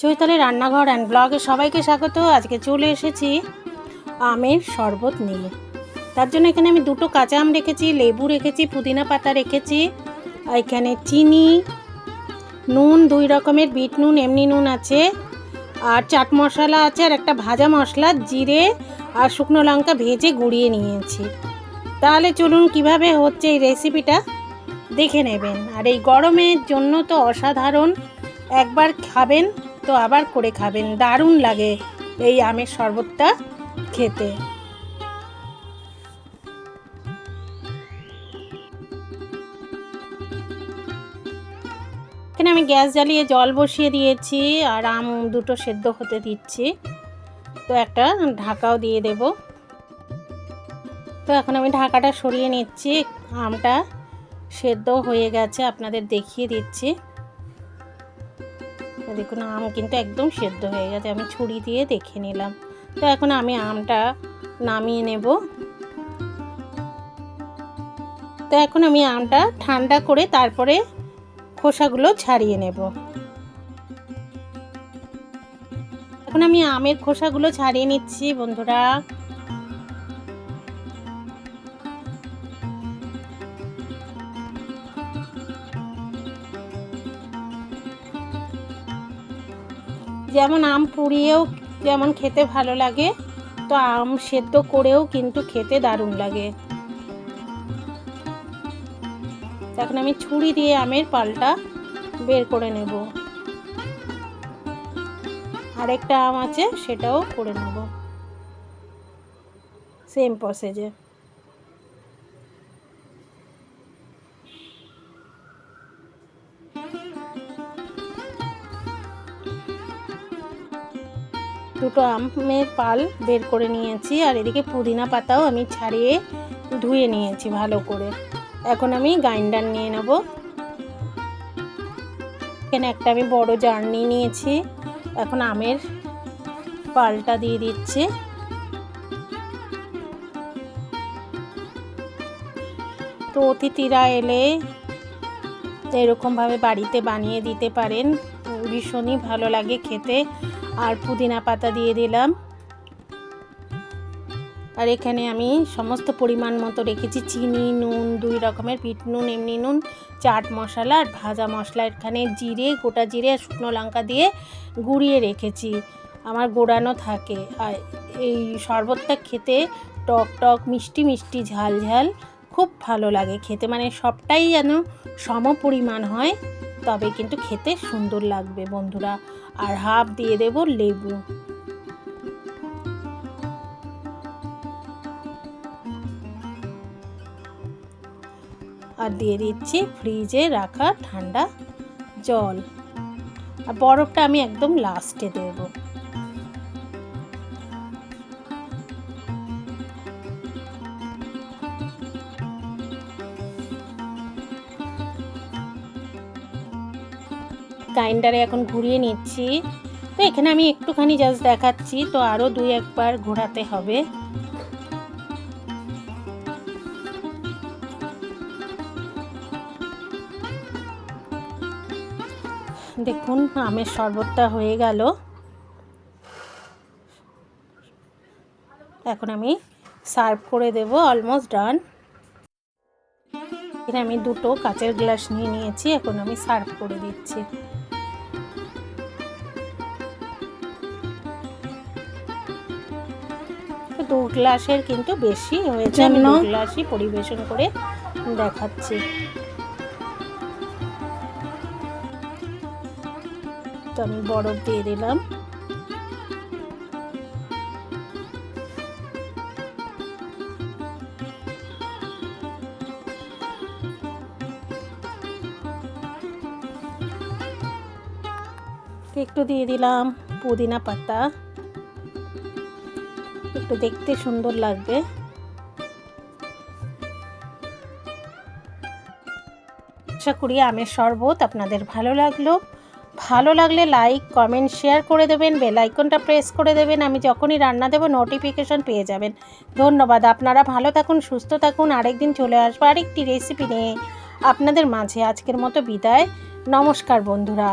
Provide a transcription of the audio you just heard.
চৈতালি রান্নাঘর অ্যান্ড ব্লগে সবাইকে স্বাগত। আজকে চলে এসেছি আমের শরবত নিয়ে। তার জন্য এখানে আমি দুটো কাঁচা আম রেখেছি, লেবু রেখেছি, পুদিনা পাতা রেখেছি এখানে চিনি, নুন, দুই রকমের বিট নুন, এমনি নুন আছে, আর চাট মশলা আছে, আর একটা ভাজা মশলা, জিরে আর শুকনো লঙ্কা ভেজে গুঁড়িয়ে নিয়েছি। তাহলে চলুন কীভাবে হচ্ছে এই রেসিপিটা দেখে নেবেন। আর এই গরমের জন্য তো অসাধারণ, একবার খাবেন তো আবার করে খাবেন, দারুণ লাগে এই আমের শরবতটা খেতে। এখানে আমি গ্যাস জ্বালিয়ে জল বসিয়ে দিয়েছি আর আম দুটো সেদ্ধ হতে দিচ্ছি। তো একটা ঢাকাও দিয়ে দেব। তো এখন আমি ঢাকাটা সরিয়ে নিচ্ছি, আমটা সেদ্ধ হয়ে গেছে, আপনাদের দেখিয়ে দিচ্ছি। দেখুন, আম কিন্তু একদম সেদ্ধ হয়ে গেছে, আমি ছুরি দিয়ে দেখে নিলাম। তো এখন আমি আমটা নামিয়ে নেব। তো এখন আমি আমটা ঠান্ডা করে তারপরে খোসাগুলো ছাড়িয়ে নেব। এখন আমি আমের খোসাগুলো ছাড়িয়ে নিচ্ছি, বন্ধুরা। যেমন আম পুড়িয়েও যেমন খেতে ভালো লাগে, তো আম সেদ্ধ করেও কিন্তু খেতে দারুণ লাগে। এখন আমি ছুরি দিয়ে আমের পালটা বের করে নেব। আরেকটা আম আছে, সেটাও করে নেব। সেম প্রসেজে দুটো আমের পাল বের করে নিয়েছি আর এদিকে পুদিনা পাতাও আমি ছাড়িয়ে ধুয়ে নিয়েছি ভালো করে। এখন আমি গ্রাইন্ডার নিয়ে নেব। এখানে একটা আমি বড় জার্নি নিয়েছি। এখন আমের পালটা দিয়ে দিচ্ছি। তো অতিথিরা এলে এরকমভাবে বাড়িতে বানিয়ে দিতে পারেন। ভীষণই ভালো লাগে খেতে। আর পুদিনা পাতা দিয়ে দিলাম। আর এখানে আমি সমস্ত পরিমাণ মতো রেখেছি চিনি, নুন, দুই রকমের পিট নুন, এমনি নুন, চাট মশলা আর ভাজা মশলা। এখানে জিরে, গোটা জিরে আর শুকনো লঙ্কা দিয়ে গুঁড়িয়ে রেখেছি। আমার গোড়ানো থাকে। আর এই শরবতটা খেতে টক টক, মিষ্টি মিষ্টি, ঝাল ঝাল, খুব ভালো লাগে খেতে। মানে সবটাই যেন সম পরিমাণ হয়। তবে কিন্তু খেতে সুন্দর লাগবে, বন্ধুরা। আর হাফ দিয়ে দেব লেবু। আর দিয়ে দিচ্ছি ফ্রিজে রাখা ঠান্ডা জল। আর বরফটা আমি একদম লাস্টে দেব। গ্রাইন্ডারে এখন ঘুরিয়ে নিচ্ছি। তো এখানে আমি একটুখানি জাস্ট দেখাচ্ছি, তো আরও দুই একবার ঘোরাতে হবে। দেখুন, আমের শরবতটা হয়ে গেল। এখন আমি সার্ভ করে দেব অলমোস্ট ডান এখানে আমি দুটো কাচের গ্লাস নিয়ে নিয়েছি, এখন আমি সার্ভ করে দিচ্ছি। দু গ্লাসের কিন্তু বেশি হয়েছে। আমি দু গ্লাসই পরিবেশন করে দেখাচ্ছি। তো আমি বরফ দিয়ে দিলাম। একটু দিয়ে দিলাম পুদিনা পাতা। একটু দেখতে সুন্দর লাগবে। আশা করি আমের শরবত আপনাদের ভালো লাগল। ভালো লাগলে লাইক কমেন্ট শেয়ার করে দেবেন বেল আইকনটা প্রেস করে দেবেন, আমি যখনই রান্না দেবো নোটিফিকেশন পেয়ে যাবেন। ধন্যবাদ, আপনারা ভালো থাকুন, সুস্থ থাকুন, আরেকদিন চলে আসব আরেকটি রেসিপি নিয়ে। আপনাদের মাঝে আজকের মতো বিদায়। নমস্কার বন্ধুরা।